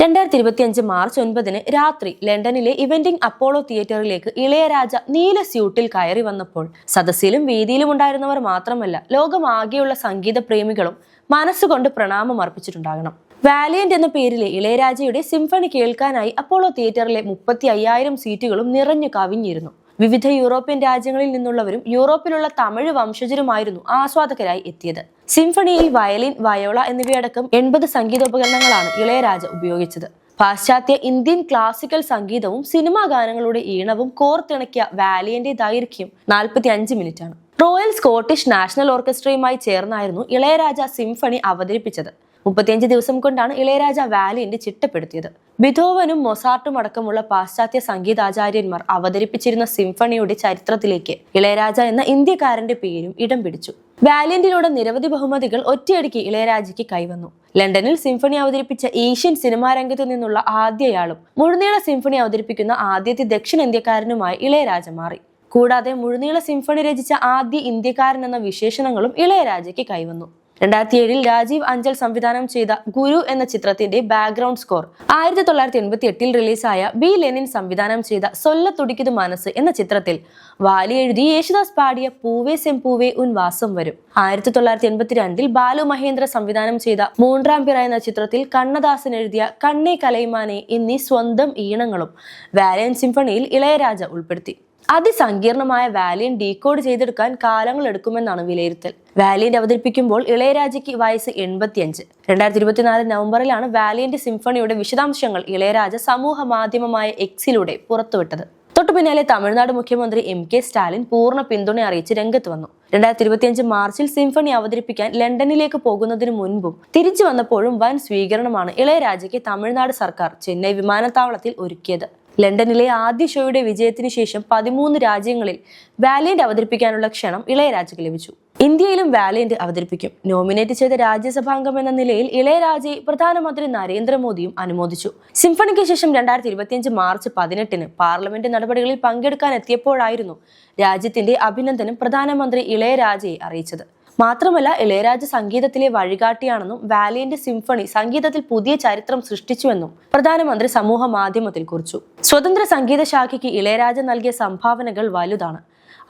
രണ്ടായിരത്തി ഇരുപത്തി അഞ്ച് മാർച്ച് ഒൻപതിന് രാത്രി ലണ്ടനിലെ ഇവന്റിംഗ് അപ്പോളോ തിയേറ്ററിലേക്ക് ഇളയരാജ നീല സ്യൂട്ടിൽ കയറി വന്നപ്പോൾ സദസ്സിലും വേദിയിലും ഉണ്ടായിരുന്നവർ മാത്രമല്ല ലോകമാകെയുള്ള സംഗീത പ്രേമികളും മനസ്സുകൊണ്ട് പ്രണാമം അർപ്പിച്ചിട്ടുണ്ടാകണം. വാലിയന്റ് എന്ന പേരിലെ ഇളയരാജയുടെ സിംഫണി കേൾക്കാനായി അപ്പോളോ തിയേറ്ററിലെ മുപ്പത്തി അയ്യായിരം സീറ്റുകളും നിറഞ്ഞു കവിഞ്ഞിരുന്നു. വിവിധ യൂറോപ്യൻ രാജ്യങ്ങളിൽ നിന്നുള്ളവരും യൂറോപ്പിലുള്ള തമിഴ് വംശജരുമായിരുന്നു ആസ്വാദകരായി എത്തിയത്. സിംഫണിയിൽ വയലിൻ വയോള എന്നിവയടക്കം എൺപത് സംഗീതോപകരണങ്ങളാണ് ഇളയരാജ ഉപയോഗിച്ചത്. പാശ്ചാത്യ ഇന്ത്യൻ ക്ലാസിക്കൽ സംഗീതവും സിനിമാ ഗാനങ്ങളുടെ ഈണവും കോർത്തിണക്കിയ വാലിയന്റെ ദൈർഘ്യം നാൽപ്പത്തി അഞ്ച് മിനിറ്റ് ആണ് റോയൽ സ്കോട്ടിഷ് നാഷണൽ ഓർക്കസ്ട്രയുമായി ചേർന്നായിരുന്നു ഇളയരാജ സിംഫണി അവതരിപ്പിച്ചത്. മുപ്പത്തിയഞ്ച് ദിവസം കൊണ്ടാണ് ഇളയരാജ വാലിയന്റ് ചിട്ടപ്പെടുത്തിയത്. ബിഥോവനും മൊസാർട്ടും അടക്കമുള്ള പാശ്ചാത്യ സംഗീതാചാര്യന്മാർ അവതരിപ്പിച്ചിരുന്ന സിംഫണിയുടെ ചരിത്രത്തിലേക്ക് ഇളയരാജ എന്ന ഇന്ത്യക്കാരന്റെ പേരും ഇടം പിടിച്ചു. വാലിയന്റിലൂടെ നിരവധി ബഹുമതികൾ ഒറ്റയടിക്ക് ഇളയരാജയ്ക്ക് കൈവന്നു. ലണ്ടനിൽ സിംഫണി അവതരിപ്പിച്ച ഏഷ്യൻ സിനിമാ രംഗത്തു നിന്നുള്ള ആദ്യയാളും മുഴുനീള സിംഫണി അവതരിപ്പിക്കുന്ന ആദ്യത്തെ ദക്ഷിണേന്ത്യക്കാരനുമായി ഇളയരാജ മാറി. കൂടാതെ മുഴുനീള സിംഫണി രചിച്ച ആദ്യ ഇന്ത്യക്കാരൻ എന്ന വിശേഷണങ്ങളും ഇളയരാജയ്ക്ക് കൈവന്നു. രണ്ടായിരത്തി ഏഴിൽ രാജീവ് അഞ്ചൽ സംവിധാനം ചെയ്ത ഗുരു എന്ന ചിത്രത്തിന്റെ ബാക്ക്ഗ്രൗണ്ട് സ്കോർ ആയിരത്തി തൊള്ളായിരത്തി എൺപത്തി എട്ടിൽ റിലീസായ ബി ലെനിൻ സംവിധാനം ചെയ്ത സൊല്ല തുടിക്കുന്നത് മനസ്സ് എന്ന ചിത്രത്തിൽ വാലി എഴുതി യേശുദാസ് പാടിയ പൂവേ സെംപൂവേ ഉൻ വാസം വരും. ആയിരത്തി തൊള്ളായിരത്തി എൺപത്തി രണ്ടിൽ ബാലു മഹേന്ദ്ര സംവിധാനം ചെയ്ത മൂന്നാം പിറ എന്ന ചിത്രത്തിൽ കണ്ണദാസൻ എഴുതിയ കണ്ണേ കലൈമാനെ എന്നീ സ്വന്തം ഈണങ്ങളും വാലിയൻ സിംഫണിയിൽ ഇളയരാജ ഉൾപ്പെടുത്തി. അതിസങ്കീർണമായ വാലിയൻ ഡീകോഡ് ചെയ്തെടുക്കാൻ കാലങ്ങൾ എടുക്കുമെന്നാണ് വിലയിരുത്തൽ. വാലിയന്റ് അവതരിപ്പിക്കുമ്പോൾ ഇളയരാജയ്ക്ക് വയസ്സ് എൺപത്തിയഞ്ച്. രണ്ടായിരത്തി ഇരുപത്തിനാല് നവംബറിലാണ് വാലിയന്റ് സിംഫണിയുടെ വിശദാംശങ്ങൾ ഇളയരാജ സമൂഹ മാധ്യമമായ എക്സിലൂടെ പുറത്തുവിട്ടത്. തൊട്ടു പിന്നാലെ തമിഴ്നാട് മുഖ്യമന്ത്രി എം കെ സ്റ്റാലിൻ പൂർണ പിന്തുണ അറിയിച്ച് രംഗത്ത് വന്നു. രണ്ടായിരത്തി ഇരുപത്തിയഞ്ച് മാർച്ചിൽ സിംഫണി അവതരിപ്പിക്കാൻ ലണ്ടനിലേക്ക് പോകുന്നതിന് മുൻപും തിരിച്ചു വന്നപ്പോഴും വൻ സ്വീകരണമാണ് ഇളയരാജയ്ക്ക് തമിഴ്നാട് സർക്കാർ ചെന്നൈ വിമാനത്താവളത്തിൽ ഒരുക്കിയത്. ലണ്ടനിലെ ആദ്യ ഷോയുടെ വിജയത്തിന് ശേഷം പതിമൂന്ന് രാജ്യങ്ങളിൽ വാലിയന്റ് അവതരിപ്പിക്കാനുള്ള ക്ഷണം ഇളയരാജയ്ക്ക് ലഭിച്ചു. ഇന്ത്യയിലും വാലിയന്റ് അവതരിപ്പിക്കും. നോമിനേറ്റ് ചെയ്ത രാജ്യസഭാംഗം എന്ന നിലയിൽ ഇളയരാജയെ പ്രധാനമന്ത്രി നരേന്ദ്രമോദിയും അനുമോദിച്ചു. സിംഫണിക്ക് ശേഷം രണ്ടായിരത്തി ഇരുപത്തിയഞ്ച് മാർച്ച് പതിനെട്ടിന് പാർലമെന്റ് നടപടികളിൽ പങ്കെടുക്കാൻ എത്തിയപ്പോഴായിരുന്നു രാജ്യത്തിന്റെ അഭിനന്ദനം പ്രധാനമന്ത്രി ഇളയരാജയെ അറിയിച്ചത്. മാത്രമല്ല ഇളയരാജ സംഗീതത്തിലെ വഴികാട്ടിയാണെന്നും വാലിയന്റ് സിംഫണി സംഗീതത്തിൽ പുതിയ ചരിത്രം സൃഷ്ടിച്ചുവെന്നും പ്രധാനമന്ത്രി സമൂഹ മാധ്യമത്തിൽ കുറിച്ചു. സ്വതന്ത്ര സംഗീത ശാഖയ്ക്ക് ഇളയരാജ നൽകിയ സംഭാവനകൾ വലുതാണ്.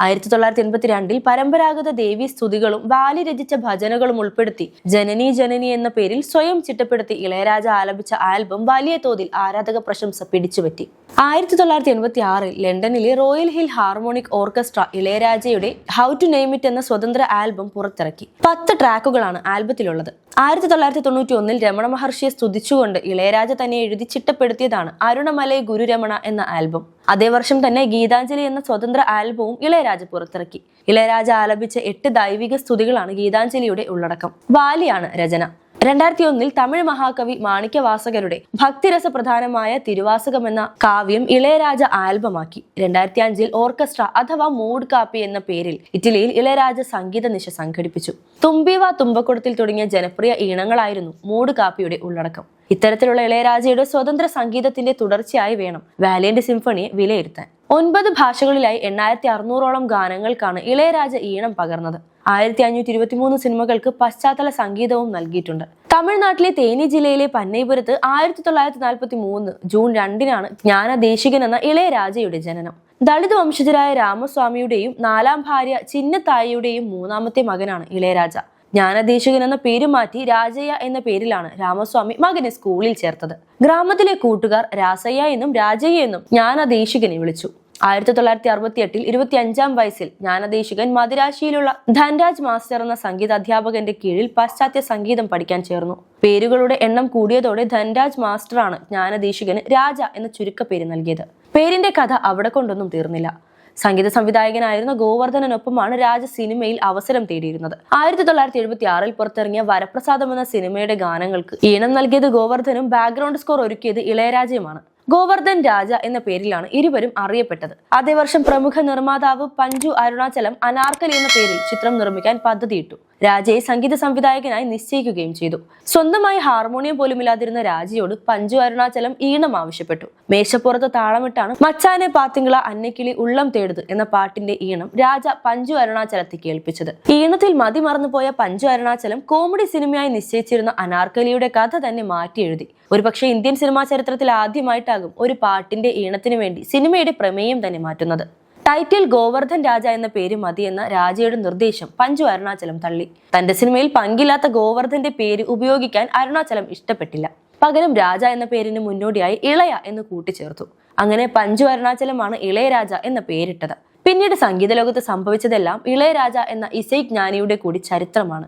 ആയിരത്തി തൊള്ളായിരത്തി എൺപത്തി രണ്ടിൽ പരമ്പരാഗത ദേവി സ്തുതികളും വാലി രചിച്ച ഭജനകളും ഉൾപ്പെടുത്തി ജനനി ജനനി എന്ന പേരിൽ സ്വയം ചിട്ടപ്പെടുത്തി ഇളയരാജ ആലപിച്ച ആൽബം വലിയ തോതിൽ ആരാധക പ്രശംസ പിടിച്ചുപറ്റി. ആയിരത്തി തൊള്ളായിരത്തി എൺപത്തി ആറിൽ ലണ്ടനിലെ റോയൽ ഹിൽ ഹാർമോണിക് ഓർക്കസ്ട്ര ഇളയരാജയുടെ ഹൗ ടു നെയിം ഇറ്റ് എന്ന സ്വതന്ത്ര ആൽബം പുറത്തിറക്കി. പത്ത് ട്രാക്കുകളാണ് ആൽബത്തിലുള്ളത്. ആയിരത്തി തൊള്ളായിരത്തി തൊണ്ണൂറ്റി ഒന്നിൽ രമണ മഹർഷിയെ സ്തുതിച്ചുകൊണ്ട് ഇളയരാജ തന്നെ എഴുതി ചിട്ടപ്പെടുത്തിയതാണ് അരുണമലൈ ഗുരുരമണ എന്ന ആൽബം. അതേ വർഷം തന്നെ ഗീതാഞ്ജലി എന്ന സ്വതന്ത്ര ആൽബവും ഇളയരാജ പുറത്തിറക്കി. ഇളയരാജ ആലപിച്ച എട്ട് ദൈവിക സ്തുതികളാണ് ഗീതാഞ്ജലിയുടെ ഉള്ളടക്കം. വാലിയാണ് രചന. രണ്ടായിരത്തി ഒന്നിൽ തമിഴ് മഹാകവി മാണിക്യവാസകരുടെ ഭക്തിരസ പ്രധാനമായ തിരുവാസകം എന്ന കാവ്യം ഇളയരാജ ആൽബമാക്കി. രണ്ടായിരത്തി അഞ്ചിൽ ഓർക്കസ്ട്ര അഥവാ മൂഡ് കാപ്പി എന്ന പേരിൽ ഇറ്റലിയിൽ ഇളയരാജ സംഗീത നിശ സംഘടിപ്പിച്ചു. തുമ്പിവ തുമ്പക്കുടത്തിൽ തുടങ്ങിയ ജനപ്രിയ ഈണങ്ങളായിരുന്നു മൂഡ് കാപ്പിയുടെ ഉള്ളടക്കം. ഇത്തരത്തിലുള്ള ഇളയരാജയുടെ സ്വതന്ത്ര സംഗീതത്തിന്റെ തുടർച്ചയായി വേണം വാലിയന്റ് സിംഫണിയെ വിലയിരുത്താൻ. ഒൻപത് ഭാഷകളിലായി എണ്ണായിരത്തി അറുന്നൂറോളം ഗാനങ്ങൾക്കാണ് ഇളയരാജ ഈണം പകർന്നത്. ആയിരത്തി അഞ്ഞൂറ്റി ഇരുപത്തി മൂന്ന് സിനിമകൾക്ക് പശ്ചാത്തല സംഗീതവും നൽകിയിട്ടുണ്ട്. തമിഴ്നാട്ടിലെ തേനി ജില്ലയിലെ പന്നൈപുരത്ത് ആയിരത്തി തൊള്ളായിരത്തി നാൽപ്പത്തി മൂന്ന് ജൂൺ രണ്ടിനാണ് ജ്ഞാനദേശികൻ എന്ന ഇളയരാജയുടെ ജനനം. ദളിത് വംശജരായ രാമസ്വാമിയുടെയും നാലാം ഭാര്യ ചിന്നത്തായിയുടെയും മൂന്നാമത്തെ മകനാണ് ഇളയരാജ. ജ്ഞാനദേശകൻ എന്ന പേര് മാറ്റി രാജയ്യ എന്ന പേരിലാണ് രാമസ്വാമി മകനെ സ്കൂളിൽ ചേർത്തത്. ഗ്രാമത്തിലെ കൂട്ടുകാർ രാസയ്യ എന്നും രാജയ്യ എന്നും ജ്ഞാനദേശികനെ വിളിച്ചു. ആയിരത്തി തൊള്ളായിരത്തി അറുപത്തി എട്ടിൽ ഇരുപത്തി അഞ്ചാം വയസ്സിൽ ജ്ഞാനദേശികൻ മദിരാശിയിലുള്ള ധൻരാജ് മാസ്റ്റർ എന്ന സംഗീത അധ്യാപകന്റെ കീഴിൽ പാശ്ചാത്യ സംഗീതം പഠിക്കാൻ ചേർന്നു. പേരുകളുടെ എണ്ണം കൂടിയതോടെ ധൻരാജ് മാസ്റ്ററാണ് ജ്ഞാനദേശികന് രാജ എന്ന ചുരുക്കപ്പേര് നൽകിയത്. പേരിന്റെ കഥ അവിടെ കൊണ്ടൊന്നും തീർന്നില്ല. സംഗീത സംവിധായകനായിരുന്ന ഗോവർദ്ധനൊപ്പമാണ് രാജ സിനിമയിൽ അവസരം തേടിയിരുന്നത്. ആയിരത്തി തൊള്ളായിരത്തി എഴുപത്തി ആറിൽ പുറത്തിറങ്ങിയ വരപ്രസാദം എന്ന സിനിമയുടെ ഗാനങ്ങൾക്ക് ഈണം നൽകിയത് ഗോവർദ്ധനും ബാക്ക്ഗ്രൗണ്ട് സ്കോർ ഒരുക്കിയത് ഇളയരാജയുമാണ്. ഗോവർദ്ധൻ രാജ എന്ന പേരിലാണ് ഇരുവരും അറിയപ്പെട്ടത്. അതേ വർഷം പ്രമുഖ നിർമ്മാതാവ് പഞ്ചു അരുണാചലം അനാർക്കലി എന്ന പേരിൽ ചിത്രം നിർമ്മിക്കാൻ പദ്ധതിയിട്ടു. രാജയെ സംഗീത സംവിധായകനായി നിശ്ചയിക്കുകയും ചെയ്തു. സ്വന്തമായി ഹാർമോണിയം പോലുമില്ലാതിരുന്ന രാജയോട് പഞ്ചു അരുണാചലം ഈണം ആവശ്യപ്പെട്ടു. മേശപ്പുറത്ത് താളമിട്ടാണ് മച്ചാനെ പാത്തിങ്കള അന്നക്കിളി ഉള്ളം തേടുത് എന്ന പാട്ടിന്റെ ഈണം രാജ പഞ്ചു അരുണാചലത്തെ കേൾപ്പിച്ചത്. ഈണത്തിൽ മതി മറന്നുപോയ പഞ്ചു അരുണാചലം കോമഡി സിനിമയായി നിശ്ചയിച്ചിരുന്ന അനാർക്കലിയുടെ കഥ തന്നെ മാറ്റി എഴുതി ഒരുപക്ഷെ ഇന്ത്യൻ സിനിമാ ചരിത്രത്തിൽ ആദ്യമായിട്ടാകും ഒരു പാട്ടിന്റെ ഈണത്തിനു വേണ്ടി സിനിമയുടെ പ്രമേയം തന്നെ മാറ്റുന്നത്. ടൈറ്റിൽ ഗോവർദ്ധൻ രാജ എന്ന പേര് മതിയെന്ന രാജയുടെ നിർദ്ദേശം പഞ്ചു അരുണാചലം തള്ളി. തന്റെ സിനിമയിൽ പങ്കില്ലാത്ത ഗോവർദ്ധന്റെ പേര് ഉപയോഗിക്കാൻ അരുണാചലം ഇഷ്ടപ്പെട്ടില്ല. പകരം രാജ എന്ന പേരിന് മുന്നോടിയായി ഇളയ എന്ന് കൂട്ടിച്ചേർത്തു. അങ്ങനെ പഞ്ചു അരുണാചലമാണ് ഇളയരാജ എന്ന പേരിട്ടത്. പിന്നീട് സംഗീത ലോകത്ത് സംഭവിച്ചതെല്ലാം ഇളയരാജ എന്ന ഇസൈ ജ്ഞാനിയുടെ കൂടി ചരിത്രമാണ്.